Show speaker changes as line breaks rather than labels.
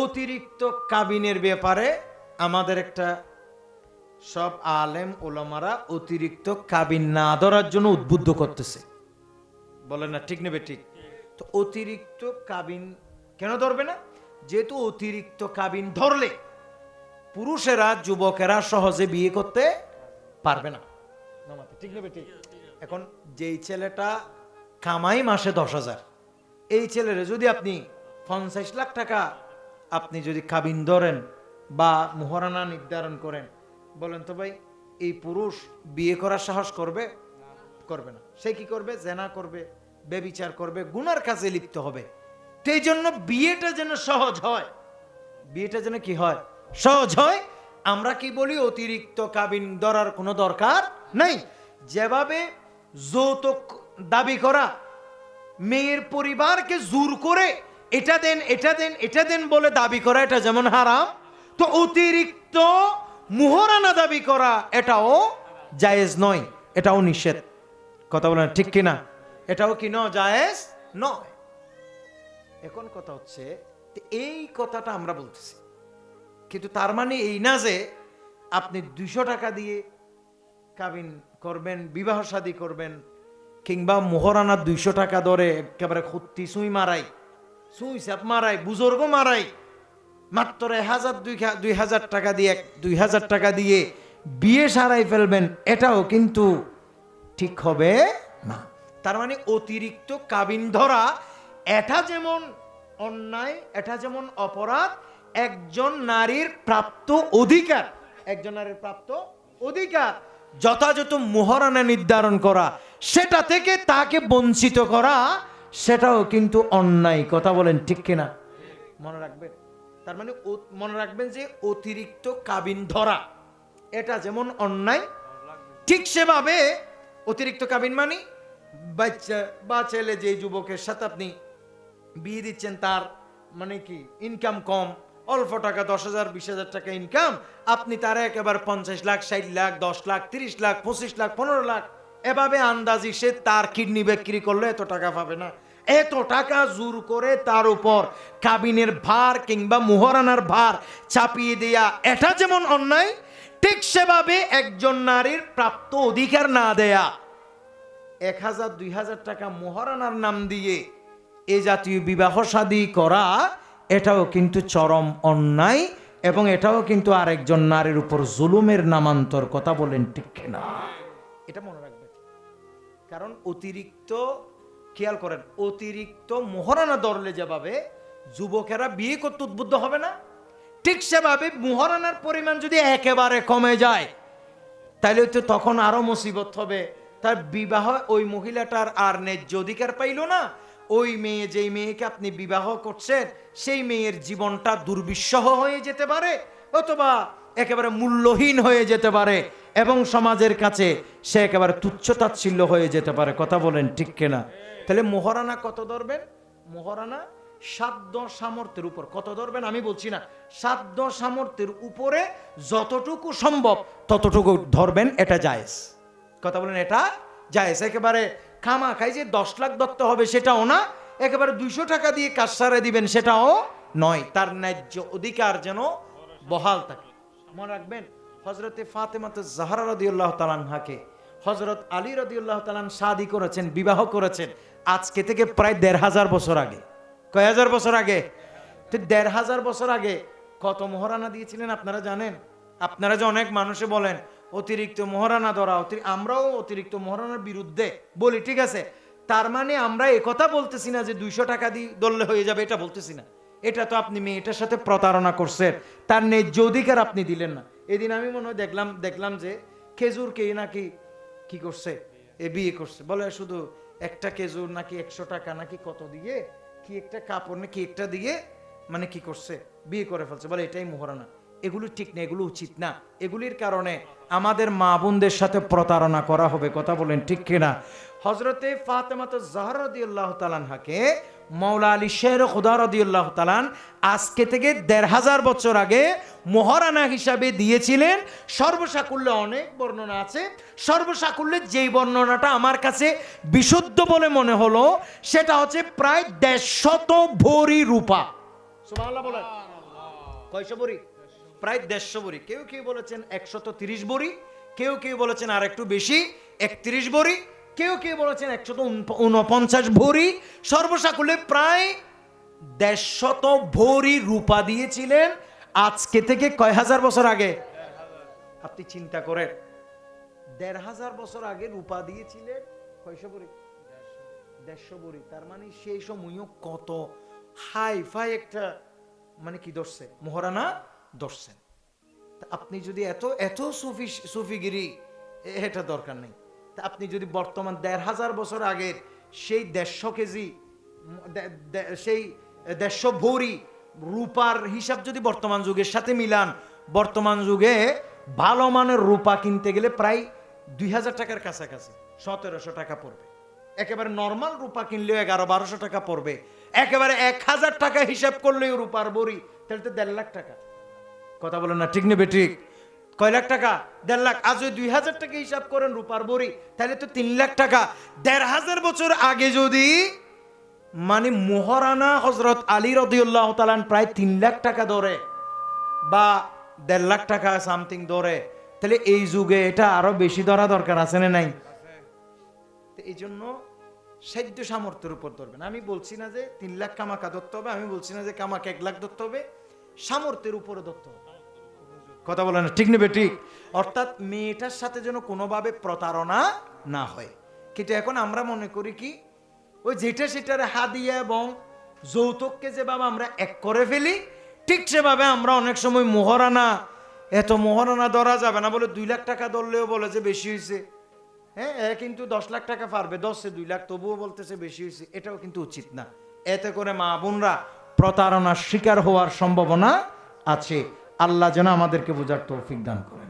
অতিরিক্ত কাবিনের ব্যাপারে আমাদের একটা সব আলেম ওলামারা অতিরিক্ত কাবিন না ধরার জন্য উদ্বুদ্ধ করতেছে। বলে না, ঠিক নেবে ঠিক? তো অতিরিক্ত কাবিন কেন ধরবে না? যেহেতু অতিরিক্ত কাবিন ধরলে পুরুষেরা, যুবকেরা সহজে বিয়ে করতে পারবে না, ঠিক নেবে ঠিক? এখন যেই ছেলেটা কামাই মাসে দশ হাজার, এই ছেলের যদি আপনি পঞ্চাশ লাখ টাকা আপনি যদি কাবিন ধরেন বা মোহরানা নির্ধারণ করেন, বলেন তো ভাই, এই পুরুষ বিয়ে করার সাহস করবে? করবে না। সে কি করবে? জেনা করবে বেবিচার করবে, গুনার কাজে লিপ্ত হবে। সেই জন্য বিয়েটা যেন সহজ হয়। বিয়েটা যেন কি হয়? সহজ হয়, আমরা কি বলি, অতিরিক্ত কাবিন ধরার কোনো দরকার নাই। যেভাবে যৌতুক দাবি করা, মেয়ের পরিবারকে জোর করে এটা দেন এটা দেন এটা দেন বলে দাবি করা, এটা যেমন হারাম, তো অতিরিক্ত মোহরানা দাবি করা, এটাও জায়েজ নয়, এটাও নিষেধ। কথা বলেন, ঠিক কিনা? এটাও কি ন, জায়েজ? নয়। এখন কথা হচ্ছে এই কথাটা আমরা বলতেছি। কিন্তু তার মানে এই না যে আপনি দুশো টাকা দিয়ে কাবিন করবেন, বিবাহ শাদী করবেন, কিংবা মোহরানা দুইশো টাকা ধরে একেবারে খুত্তি সুই মারাই সুই সাপ মারাই বুজুর্গ মারাই। মাত্র হাজার দুই দুই হাজার টাকা দিয়ে, দুই হাজার টাকা দিয়ে বিয়ে সারাই ফেলবেন, এটাও কিন্তু ঠিক হবে না। তার মানে অতিরিক্ত কাবিন ধরা, এটা যেমন অন্যায়, এটা যেমন অপরাধ, একজন নারীর প্রাপ্ত অধিকার, একজন নারীর প্রাপ্ত অধিকার, যথাযথ মোহরানা নির্ধারণ করা, সেটা থেকে তাকে বঞ্চিত করা সেটাও কিন্তু অন্যায়। কথা বলেন ঠিক কিনা? মনে রাখবেন। তার মানে মনে রাখবেন যে অতিরিক্ত কাবিন ধরা, এটা যেমন অন্যায়, ঠিক সেভাবে অতিরিক্ত কাবিন মানে বাচ্চা, বা ছেলে যে যুবকের সাথে আপনি বিয়ে দিচ্ছেন, তার মানে কি ইনকাম কম, অল্প টাকা, দশ হাজার, বিশ হাজার টাকা ইনকাম আপনি তার একেবারে পঞ্চাশ লাখ, ষাট লাখ, দশ লাখ, তিরিশ লাখ, পঁচিশ লাখ, পনেরো লাখ এভাবে আন্দাজি সে তার কিডনি বিক্রি করলে, এত টাকা পাবে না। এত টাকা জোর করে তার উপর কাবিনের ভার কিংবা মোহরানার ভার চাপিয়ে দেয়া, এটা যেমন অন্যায়, ঠিক সেভাবে একজন নারীর প্রাপ্ত অধিকার না দেয়া। এক হাজার, দুই হাজার টাকা মোহরানার নাম দিয়ে এ জাতীয় বিবাহ শাদী করা, এটাও কিন্তু চরম অন্যায় এবং এটাও কিন্তু আরেকজন নারীর উপর জুলুমের নামান্তর কথা বলেন ঠিক না এটা মনে কারণ অতিরিক্ত, খেয়াল করেন, অতিরিক্ত মোহরানা ধরলে যেভাবে যুবকেরা বিয়ে করতে উদ্বুদ্ধ হবে না, ঠিক সেভাবে মোহরানার পরিমাণ যদি একেবারে কমে যায় তাহলে তো তখন আরও মুসিবত হবে। তার বিবাহ ওই মহিলাটার আর ন্যায্য অধিকার পাইল না। ওই মেয়ে যেই মেয়েকে আপনি বিবাহ করছেন, সেই মেয়ের জীবনটা দুর্বিষহ হয়ে যেতে পারে, অথবা একেবারে মূল্যহীন হয়ে যেতে পারে। এবং সমাজের কাছে সে একেবারে তুচ্ছতাচ্ছিল্য হয়ে যেতে পারে। কথা বলেন ঠিক কিনা? তাহলে মোহরানা কত ধরবেন? মোহরানা, সাধ্য সামর্থ্যের উপর। কত ধরবেন? আমি বলছি না, সাধ্য সামর্থ্যের উপরে যতটুকু সম্ভব ততটুকু ধরবেন, এটা জায়েজ। কথা বলেন, এটা জায়েজ। একেবারে খামা খাই যে দশ লাখ ধরতে হবে সেটাও না, একেবারে দুইশো টাকা দিয়ে কাজ সারে দিবেন সেটাও নয়। তার ন্যায্য অধিকার যেন বহাল থাকে। মনে রাখবেন? হজরতে ফাতেমাতে জাহারা রদিউল্লাহ তালানহাকে হজরত আলী রদিউল্লাহ তালান শাদি করেছেন, বিবাহ করেছেন, আজকে থেকে প্রায় দেড় হাজার বছর আগে। কয় হাজার বছর আগে? তো দেড় হাজার বছর আগে কত মোহরানা দিয়েছিলেন আপনারা জানেন? আপনারা যে অনেক মানুষে বলেন, অতিরিক্ত মহারানা ধরা আমরাও অতিরিক্ত মোহরানার বিরুদ্ধে বলি, ঠিক আছে? তার মানে আমরা একথা বলতেছি না যে দুইশো টাকা দিয়ে দললে হয়ে যাবে, এটা বলতেছি না। এটা তো আপনি মেয়েটার সাথে প্রতারণা করছেন, তার ন্যায্য অধিকার আপনি দিলেন না। এদিন আমি মনে হয় দেখলাম দেখলাম যে খেজুর কে নাকি কি করছে? এ বিয়ে করছে। বলে শুধু একটা খেজুর নাকি একশো টাকা নাকি কত দিয়ে? কি একটা কাপড় নাকি একটা দিয়ে মানে কি করছে? বিয়ে করে ফেলছে। বলে এটাই মোহরানা। এগুলো ঠিক না, এগুলো উচিত না। এগুলির কারণে আমাদের মা বোনদের সাথে প্রতারণা করা হবে। কথা বলেন ঠিক কিনা? হজরতে ফাতেমাত জাহরদিউল্লাহ তালানহাকে মৌলা আলী শের খুদারদিউল্লাহ তালান আজকে থেকে দেড় হাজার বছর আগে মহারানা হিসাবে দিয়েছিলেন। সর্বসাকুল্যে অনেক বর্ণনা আছে। সর্বসাকুল্যে যেই বর্ণনাটা আমার কাছে বিশুদ্ধ বলে মনে হলো, সেটা হচ্ছে প্রায় দেড়শত ভরি রূপা। বলেন। কয়শো বড়ি প্রায় দেড়শো বড়ি কেউ কেউ বলেছেন একশত তিরিশ বড়ি কেউ কেউ বলেছেন আর একটু বেশি, একত্রিশ বড়ি কেউ কেউ বলেছেন একশত উনপঞ্চাশ ভরি, সর্বসাকুল্যে প্রায় দেড়শত ভরি রূপা দিয়েছিলেন আজকে থেকে কয় হাজার বছর আগে? আপনি চিন্তা করেন, দেড় হাজার বছর আগে রূপা দিয়েছিলেন কয়শো ভরি? দেড়শো ভরি, তার মানে সেই সময়ও কত হাই ফাই একটা মানে কি ধরছে, মহারানা ধরছেন। আপনি যদি এত এত সুফি, সুফিগিরি এটা দরকার নেই। আপনি যদি বর্তমান দেড় হাজার বছর আগের সেই দেড়শো কেজি সেই দেড়শো ভরি রূপার হিসাব যদি বর্তমান যুগের সাথে মিলান, বর্তমান যুগে ভালো মানের রূপা কিনতে গেলে প্রায় দুই হাজার টাকার কাছাকাছি, সতেরোশো টাকা পড়বে। একেবারে নর্মাল রূপা কিনলেও এগারো বারোশো টাকা পড়বে। একেবারে এক হাজার টাকা হিসাব করলেও রূপার বড়ি তাহলে তো দেড় লাখ টাকা। কথা বলেন না, ঠিক নেবে ঠিক? কয় লাখ টাকা? দেড় লাখ। আজ ওই দুই হাজার টাকা হিসাব করেন রূপার বড়ি, তাহলে তো তিন লাখ টাকা। দেড় হাজার বছর আগে যদি মানে মোহরানা হজরত আলী রদিউল্লাহ তালান প্রায় তিন লাখ টাকা ধরে বা দেড় লাখ টাকা সামথিং ধরে, তাহলে এই যুগে এটা আরও বেশি ধরা দরকার আছে না নাই? এই জন্য সাধ্য সামর্থ্যের উপর ধরবেন। আমি বলছি না যে তিন লাখ কামাকা ধরতে হবে, আমি বলছি না যে কামাকা এক লাখ ধরতে হবে, সামর্থ্যের উপরে ধরতে হবে। কথা বলে না, ঠিক নেবে, ঠিক। অর্থাৎ মেয়েটার সাথে যেন কোনোভাবে প্রতারণা না হয়। কিন্তু এখন আমরা মনে করি কি, ওই যেটা সেটার হাদিয়া এবং যৌতুককে যেভাবে আমরা এক করে ফেলি, ঠিক সেভাবে আমরা অনেক সময় মোহরানা, এত মোহরানা ধরা যাবে না বলে দুই লাখ টাকা ধরলেও বলে যে বেশি হয়েছে হ্যাঁ এ কিন্তু দশ লাখ টাকা পারবে, দশে দুই লাখ, তবুও বলতেছে বেশি হয়েছে এটাও কিন্তু উচিত না। এতে করে মা বোনরা প্রতারণার শিকার হওয়ার সম্ভাবনা আছে। আল্লাহ যেন আমাদেরকে বোঝার তৌফিক দান করে